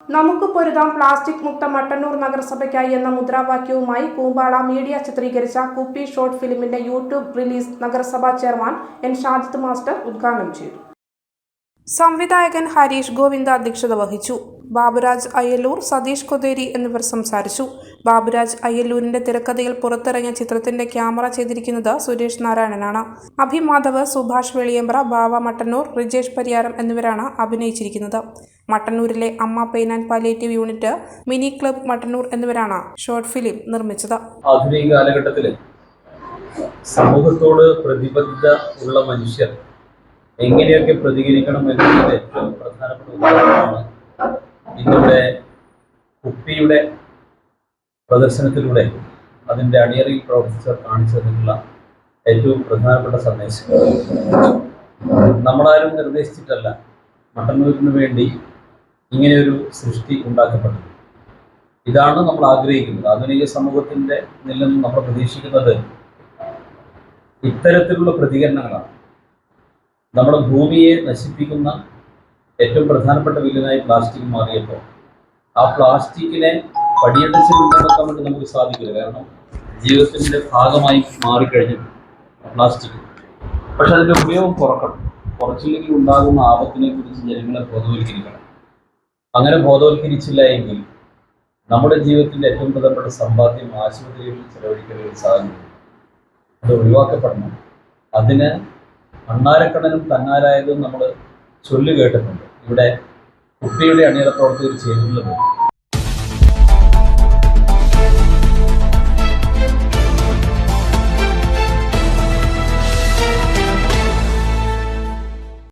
നമുക്ക് പൊരുതാം പ്ലാസ്റ്റിക് മുക്ത മട്ടന്നൂർ നഗരസഭയ്ക്കായി എന്ന മുദ്രാവാക്യവുമായി കൂമ്പാള മീഡിയ ചിത്രീകരിച്ച കുപ്പി ഷോർട്ട് ഫിലിമിന്റെ യൂട്യൂബ് റിലീസ് നഗരസഭാ ചെയർമാൻ എൻ ഷാജിത് മാസ്റ്റർ ഉദ്ഘാടനം ചെയ്തു. സംവിധായകൻ ഹരീഷ് ഗോവിന്ദ അധ്യക്ഷത വഹിച്ചു. ബാബുരാജ് അയ്യലൂർ സതീഷ് കൊതേരി എന്നിവർ സംസാരിച്ചു. ബാബുരാജ് അയ്യല്ലൂരിന്റെ തിരക്കഥയിൽ പുറത്തിറങ്ങിയ ചിത്രത്തിന്റെ ക്യാമറ ചെയ്തിരിക്കുന്നത് സുരേഷ് നാരായണനാണ്. അഭിമാധവ് സുഭാഷ് വെളിയമ്പ്ര ബാവ മട്ടന്നൂർ റിജേഷ് പരിയാരം എന്നിവരാണ് അഭിനയിച്ചിരിക്കുന്നത്. മട്ടന്നൂരിലെ Amma pain and palliative unit mini club Mattannur എന്നിവരാണ് ഷോർട്ട് ഫിലിം നിർമ്മിച്ചത്. ആധുനിക കാലഘട്ടത്തിൽ സമൂഹത്തോട് പ്രതിബദ്ധ ഉള്ള മനുഷ്യർ എങ്ങനെയൊക്കെ പ്രതികരിക്കണം എന്നുള്ളത് ഏറ്റവും പ്രധാനപ്പെട്ട ഇന്നിവിടെ കുപ്പിയുടെ പ്രദർശനത്തിലൂടെ അതിന്റെ അണിയറിയിൽ പ്രവർത്തിച്ചവർ കാണിച്ചു തന്നിട്ടുള്ള ഏറ്റവും പ്രധാനപ്പെട്ട സന്ദേശം. നമ്മളാരും നിർദ്ദേശിച്ചിട്ടല്ല മട്ടന്നൂരിന് വേണ്ടി ഇങ്ങനെയൊരു സൃഷ്ടി ഉണ്ടാക്കപ്പെട്ടത്. ഇതാണ് നമ്മൾ ആഗ്രഹിക്കുന്നത്. ആധുനിക സമൂഹത്തിന്റെ നിന്നും നമ്മൾ പ്രതീക്ഷിക്കുന്നത് ഇത്തരത്തിലുള്ള പ്രതികരണങ്ങളാണ്. നമ്മുടെ ഭൂമിയെ നശിപ്പിക്കുന്ന ഏറ്റവും പ്രധാനപ്പെട്ട വില്ലനായി പ്ലാസ്റ്റിക് മാറിയപ്പോൾ ആ പ്ലാസ്റ്റിക്കിനെ പടിയടച്ച് കൊണ്ടുനടക്കാൻ വേണ്ടി നമുക്ക് സാധിക്കില്ല. കാരണം ജീവിതത്തിന്റെ ഭാഗമായി മാറിക്കഴിഞ്ഞു പ്ലാസ്റ്റിക് പക്ഷെ അതിന്റെ ഉപയോഗം കുറക്കണം. കുറച്ചില്ലെങ്കിൽ ഉണ്ടാകുന്ന ആപത്തിനെ കുറിച്ച് ജനങ്ങളെ ബോധവൽക്കരിക്കണം. അങ്ങനെ ബോധവൽക്കരിച്ചില്ല എങ്കിൽ നമ്മുടെ ജീവിതത്തിന്റെ ഏറ്റവും പ്രധാനപ്പെട്ട സമ്പാദ്യം ആശുപത്രികളിൽ ചെലവഴിക്കുന്ന ഒരു സാഹചര്യം അത് ഒഴിവാക്കപ്പെടണം. അതിന് അണ്ണാരക്കടനും തന്നാരായതും നമ്മൾ ചൊല്ലു കേട്ടിട്ടുണ്ട്. ഇവിടെ കുട്ടിയുടെ അണിയറ പ്രവർത്തകർ ചെയ്തിട്ടുള്ളത്